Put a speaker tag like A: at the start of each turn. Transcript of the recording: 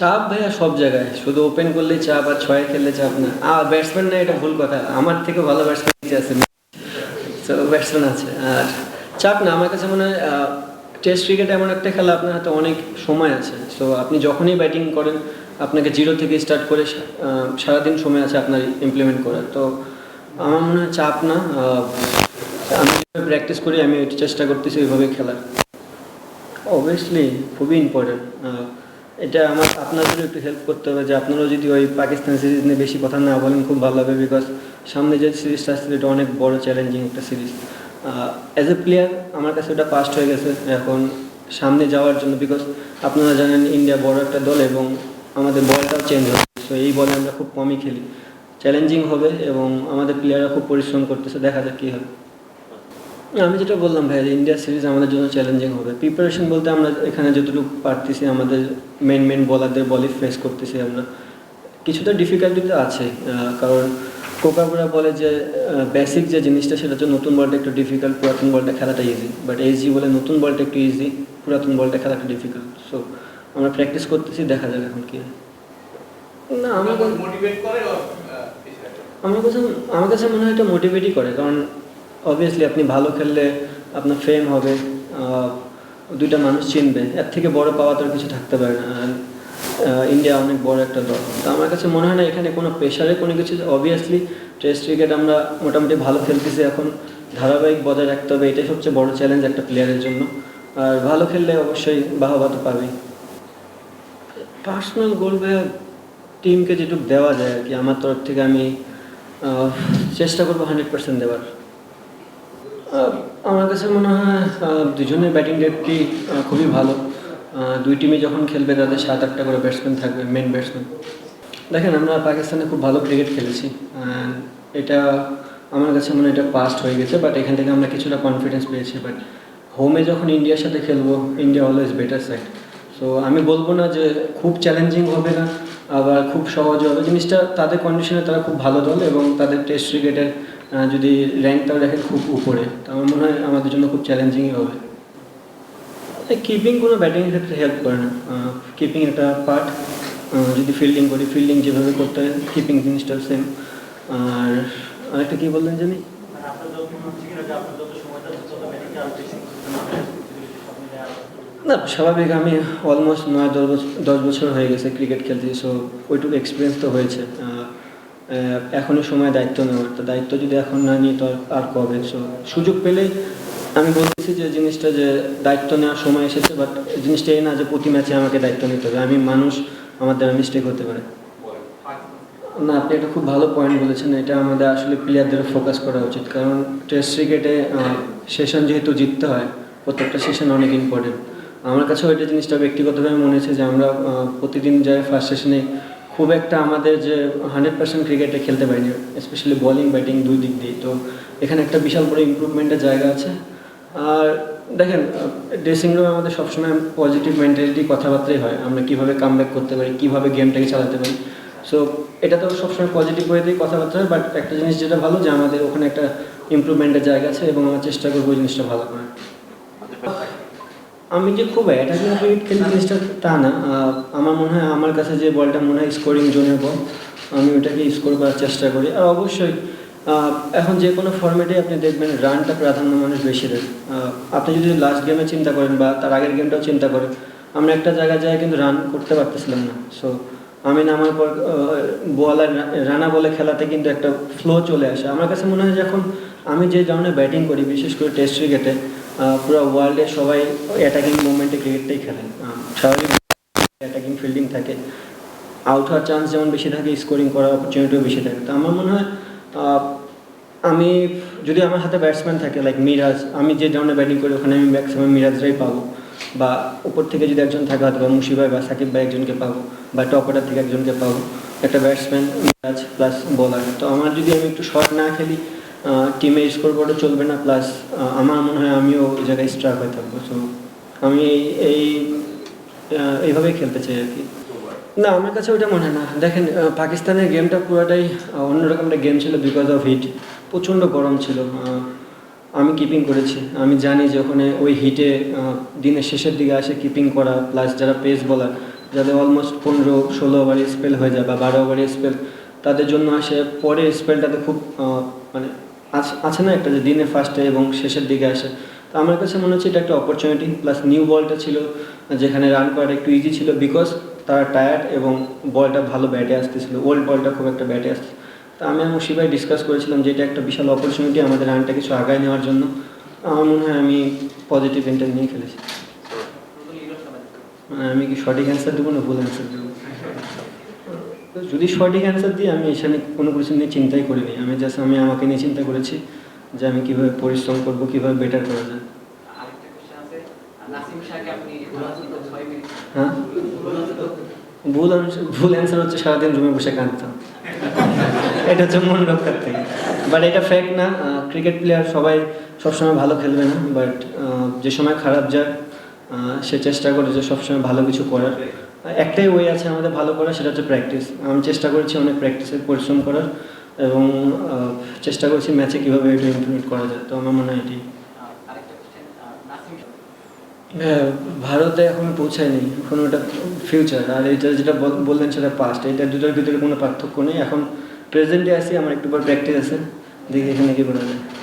A: চাপ ভাইয়া সব জায়গায়। শুধু ওপেন করলে চাপ আর ছয় খেললে চাপ না। আর ব্যাটসম্যান না, এটা ভুল কথা। আমার থেকে ভালো ব্যাটসম্যান আছে। তো ব্যাটসম্যান আছে। আর চাপ না, আমার কাছে মনে হয় টেস্ট ক্রিকেট এমন একটা খেলা আপনার হাতে অনেক সময় আছে। সো আপনি যখনই ব্যাটিং করেন, আপনাকে জিরো থেকে স্টার্ট করে সারাদিন সময় আছে আপনার ইমপ্লিমেন্ট করার। তো আমার মনে হয় চাপ না। আমি প্র্যাকটিস করি, আমি চেষ্টা করতেছি ওইভাবে খেলার। অবভিয়াসলি খুবই ইম্পর্টেন্ট এটা আমার আপনাদেরও একটু হেল্প করতে হবে যে আপনারাও যদি ওই পাকিস্তান সিরিজ নিয়ে বেশি কথা না বলেন, খুব ভালো হবে বিকজ সামনে যে সিরিজটা আসছে এটা অনেক বড় চ্যালেঞ্জিং একটা সিরিজ অ্যাজ এ প্লেয়ার আমার কাছে ওটা পাস্ট হয়ে গেছে। এখন সামনে যাওয়ার জন্য বিকজ আপনারা জানেন ইন্ডিয়া বড় একটা দল এবং আমাদের বলটাও চেঞ্জ হচ্ছে। সো এই বলে আমরা খুব কমই খেলি। চ্যালেঞ্জিং হবে এবং আমাদের প্লেয়াররা খুব পরিশ্রম করতেছে, দেখা যাক কী হবে আমি যেটা বললাম ভাই ইন্ডিয়া সিরিজ আমাদের জন্য চ্যালেঞ্জিং হবে। প্রিপারেশন বলতে আমরা এখানে যতটুকু পারতেছি আমাদের মেন মেন বলারদের বলে ফেস করতেছি আমরা। কিছুটা ডিফিকাল্টি তো আছে কারণ কোকাবুরা বলে যে বেসিক যে জিনিসটা সেটা হচ্ছে নতুন বলটা একটু ডিফিকাল্ট পুরাতন বলটা খেলাটা ইজি বাট এইচজি বলে নতুন বলটা একটু ইজি পুরাতন বলটা খেলাটা ডিফিকাল্ট সো আমরা প্র্যাকটিস করতেছি দেখা যাবে এখন কি না আমার আমার কাছে আমার কাছে মনে হয় এটা মোটিভেটই করে কারণ অবভিয়াসলি আপনি ভালো খেললে আপনার ফেম হবে দুইটা মানুষ চিনবে। এর থেকে বড় পাওয়া তো কিছু থাকতে পারে না। ইন্ডিয়া অনেক বড় একটা দল। তো আমার কাছে মনে হয় না এখানে কোনো প্রেশারে কোনো কিছু অবভিয়াসলি টেস্ট ক্রিকেট আমরা মোটামুটি ভালো খেলতেছি এখন। ধারাবাহিক বজায় রাখতে হবে, এটাই সবচেয়ে বড় চ্যালেঞ্জ একটা প্লেয়ারের জন্য। আর ভালো খেললে অবশ্যই বাহবা তো পাবেই। পার্সোনাল গোল ভাইয়া টিমকে যেটুকু দেওয়া যায় আর কি, আমার তরফ থেকে আমি চেষ্টা করব হান্ড্রেড পার্সেন্ট দেওয়ার। আমার কাছে মনে হয় দুজনের ব্যাটিং ডেপটি খুবই ভালো। দুই টিমে যখন খেলবে, তাদের সাত, আটটা করে ব্যাটসম্যান থাকবে মেন ব্যাটসম্যান দেখেন, আমরা পাকিস্তানে খুব ভালো ক্রিকেট খেলেছি। এটা আমার কাছে মনে এটা পাস্ট হয়ে গেছে বাট এখান থেকে আমরা কিছুটা কনফিডেন্স পেয়েছি। বাট হোমে যখন ইন্ডিয়ার সাথে খেলব India always better side so আমি বলব না যে খুব চ্যালেঞ্জিং হবে না, আবার খুব সহজ হবে। জিনিসটা, তাদের কন্ডিশনে তারা খুব ভালো দল এবং তাদের টেস্ট ক্রিকেটের যদি র্যাঙ্কটাও দেখেন খুব উপরে তো আমার মনে হয় আমাদের জন্য খুব চ্যালেঞ্জিংই হবে। কিপিং কোনো ব্যাটিংয়ের ক্ষেত্রে হেল্প করে না। কিপিং একটা পার্ট যদি ফিল্ডিং করি ফিল্ডিং যেভাবে করতে হয় কিপিং জিনিসটা সেম আর আরেকটা কী বললেন জানি?
B: মানে
A: না স্বাভাবিক আমি অলমোস্ট নয় দশ বছর দশ বছর হয়ে গেছে ক্রিকেট খেলছি সো ওইটুকু এক্সপিরিয়েন্স তো হয়েছে। এখনই সময় দায়িত্ব নেওয়ার। তো দায়িত্ব যদি এখন না নিই তো আর- কবে? সো সুযোগ পেলেই আমি বলতেছি যে জিনিসটা যে দায়িত্ব নেওয়ার সময় এসেছে বাট জিনিসটা এই না যে প্রতি ম্যাচে আমাকে দায়িত্ব নিতে হবে। আমি মানুষ, আমার দ্বারা মিস্টেক হতে পারে। না, আপনি একটা খুব ভালো পয়েন্ট বলেছেন। এটা আমাদের আসলে প্লেয়ারদের ফোকাস করা উচিত। কারণ টেস্ট ক্রিকেটে সেশন যেহেতু জিততে হয়, প্রত্যেকটা সেশন অনেক ইম্পর্টেন্ট আমার কাছেও এটা জিনিসটা ব্যক্তিগতভাবে মনে হয়েছে যে আমরা প্রতিদিন যাই ফার্স্ট সেশনে খুব একটা আমাদের যে হান্ড্রেড পার্সেন্ট ক্রিকেটে খেলতে পারিনি স্পেশালি বলিং ব্যাটিং দুই দিক দিয়ে তো এখানে একটা বিশাল বড় ইম্প্রুভমেন্টের জায়গা আছে। আর দেখেন ড্রেসিং রুমে আমাদের সবসময় পজিটিভ মেন্টালিটি কথাবার্তাই হয়। আমরা কীভাবে কাম করতে পারি, কীভাবে গেমটাকে চালাতে পারি। সো এটা তো সবসময় পজিটিভ ওয়েতেই কথাবার্তা হয় বাট একটা জিনিস যেটা ভালো যে আমাদের ওখানে একটা ইমপ্রুভমেন্টের জায়গা আছে এবং আমরা চেষ্টা করব ওই জিনিসটা ভালো করার। আমি যে খুব অ্যাটাকিং ক্রিকেট খেলি তা না। আমার মনে হয়, আমার কাছে যে বলটা মনে হয় স্কোরিং জোনের বল আমি ওটাকে স্কোর করার চেষ্টা করি। আর অবশ্যই এখন যে কোনো ফর্মেটে আপনি দেখবেন রানটা প্রাধান্য মানুষ বেশি দেয়। আপনি যদি লাস্ট গেমে চিন্তা করেন বা তার আগের গেমটাও চিন্তা করেন, আমরা একটা জায়গায় যাই কিন্তু রান করতে পারতেছিলাম না। সো আমি নামার পর বলার রানা বলে খেলাতে কিন্তু একটা ফ্লো চলে আসে। আমার কাছে মনে হয় যখন আমি যে ধরনের ব্যাটিং করি, বিশেষ করে টেস্ট ক্রিকেটে পুরো ওয়ার্ল্ডে সবাই অ্যাটাকিং মুভমেন্টে ক্রিকেটটাই খেলেন স্বাভাবিক অ্যাটাকিং ফিল্ডিং থাকে। আউট হওয়ার চান্স যেমন বেশি থাকে স্কোরিং করার অপরচুনিটিও বেশি থাকে। তো আমার মনে হয় আমি, যদি আমার হাতে ব্যাটসম্যান থাকে লাইক মিরাজ আমি যে ধরনের ব্যাটিং করি, ওখানে আমি ম্যাক্সিমাম মিরাজরাই পাবো। বা উপর থেকে যদি একজন থাকে হয়তো বা মুশি বা সাকিব ভাই একজনকে পাবো, বা টপ অর্ডার থেকে একজনকে পাবো। একটা ব্যাটসম্যান মিরাজ প্লাস বোলার তো আমার যদি আমি একটু শর্ট না খেলি টিমে স্কোর বোর্ডও চলবে না প্লাস আমার মনে হয় আমিও ওই জায়গায় স্ট্রাক হয়ে থাকব সো আমি এই এই এইভাবেই খেলতে চাই আর কি। না, আমার কাছে ওটা মনে হয় না। দেখেন পাকিস্তানের গেমটা পুরোটাই অন্যরকম একটা গেম ছিল বিকজ অফ হিট প্রচণ্ড গরম ছিল আমি কিপিং করেছি। আমি জানি যে ওখানে ওই হিটে দিনের শেষের দিকে আসে কিপিং করা প্লাস যারা পেস বলার যাদের অলমোস্ট পনেরো, ষোলো ওভারে স্পেল হয়ে যায় বা বারো ওভারে স্পেল তাদের জন্য আসে, পরের স্পেলটাতে খুব মানে আছ- আছে না একটা যে দিনের ফার্স্টে এবং শেষের দিকে আসে? তো আমার কাছে মনে হচ্ছে এটা একটা অপরচুনিটি প্লাস নিউ বলটা ছিল যেখানে রান করাটা একটু ইজি ছিল বিকজ তারা টায়ার্ড এবং বলটা ভালো ব্যাটে আসতেছিল। ওল্ড বলটা খুব একটা ব্যাটে আসছে তো আমি এবং শিবাই ডিসকাস করেছিলাম যে এটা একটা বিশাল অপরচুনিটি আমাদের রানটা কিছু আগায় নেওয়ার জন্য। আমার মনে হয় আমি পজিটিভ ইন্টার নিয়ে খেলেছি। মানে আমি কি সঠিক অ্যান্সার দেবো না ভুল অ্যান্সার দেবো? যদি সঠিক অ্যান্সার দিই আমি এখানে কোনো কিছু নিয়ে চিন্তাই করিনি। আমি জাস্ট আমি আমাকে নিয়ে চিন্তা করেছি যে আমি কীভাবে পরিশ্রম করব কীভাবে বেটার করা যায়। হ্যাঁ? ভুল ভুল অ্যান্সার হচ্ছে সারাদিন রুমে বসে কাঁদতাম। এটা হচ্ছে মন রক্ষার থেকে বাট এটা ফ্যাক্ট না ক্রিকেট প্লেয়ার সবাই সবসময় ভালো খেলবে না বাট যে সময় খারাপ যায় সে চেষ্টা করে যে সবসময় ভালো কিছু করার। একটাই ওয়ে আছে আমাদের ভালো করার, সেটা হচ্ছে প্র্যাকটিস আমি চেষ্টা করেছি অনেক প্র্যাকটিসের পরিশ্রম করার এবং চেষ্টা করছি ম্যাচে কীভাবে এটা ইমপ্লিমেন্ট করা যায়। তো আমার মনে হয় এটি হ্যাঁ ভারতে এখন পৌঁছায়নি, এখন ওটা ফিউচার আর এটা যেটা বল- বললেন সেটা পাস্ট এটা দুটোর ভিতরে কোনো পার্থক্য নেই। এখন প্রেজেন্টে আসি আমার একটু পর প্র্যাকটিস আছে। দেখি এখানে কী করা যায়।